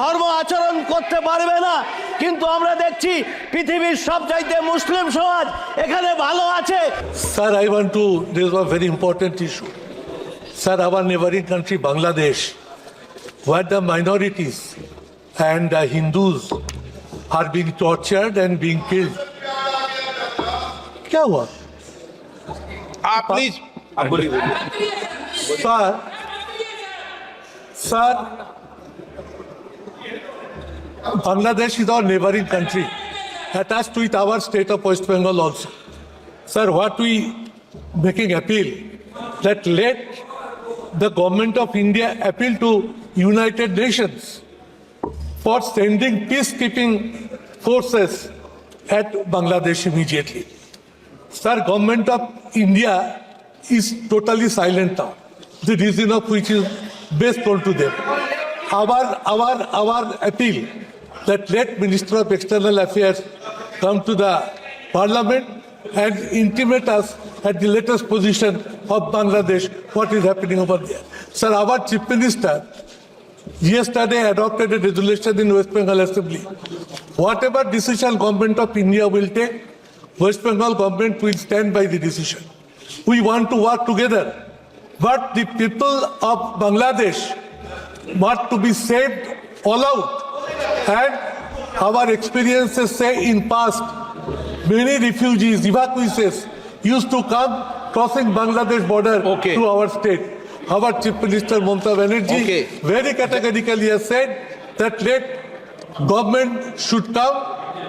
ধর্ম আচরণ করতে পারবে না কিন্তু আমরা দেখছি পৃথিবীর সবচাইতে মুসলিম সমাজ এখানে ভালো আছে Sir, I want to raise a very important issue. Sir, our neighboring country, Bangladesh, where the minorities and the Hindus are being tortured and being killed. क्या हुआ आप प्लीज आप बोलिए Sir, sir, Bangladesh is our neighboring country, attached with our state of West Bengal also. Sir, what we making appeal that let the government of India appeal to United Nations for sending peacekeeping forces at Bangladesh immediately. Sir, government of India is totally silent now. The reason of which is best told to them. Our, our, our appeal that let Minister of External Affairs come to the Parliament and intimate us at the latest position of Bangladesh, what is happening over there. Sir, our Chief Minister yesterday adopted a resolution in West Bengal Assembly. Whatever decision government of India will take, West Bengal government will stand by the decision. We want to work together. But the people of Bangladesh want to be saved all out. And our experiences say in past, many refugees, evacuees used to come crossing Bangladesh border Okay. to our state. Our Chief Minister Mamata Banerjee Okay. very categorically has said that let government should come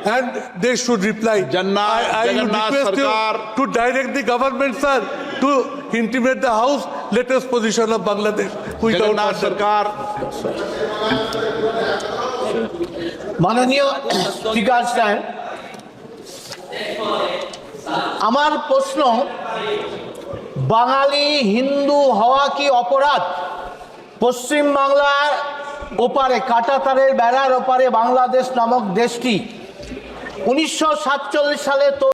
and they should reply. Janna- I, I Jagannath request Sarkar- you to direct the government, sir, to intimate the House latest position of Bangladesh. without Jagannath answer. মাননীয় speaker আমার প্রশ্ন, বাঙালি হিন্দু হওয়া কি অপরাধ? পশ্চিম বাংলার ওপারে, কাটাতারের বেড়ার ওপারে বাংলাদেশ নামক দেশটি উনিশশো সাতচল্লিশ সালে তো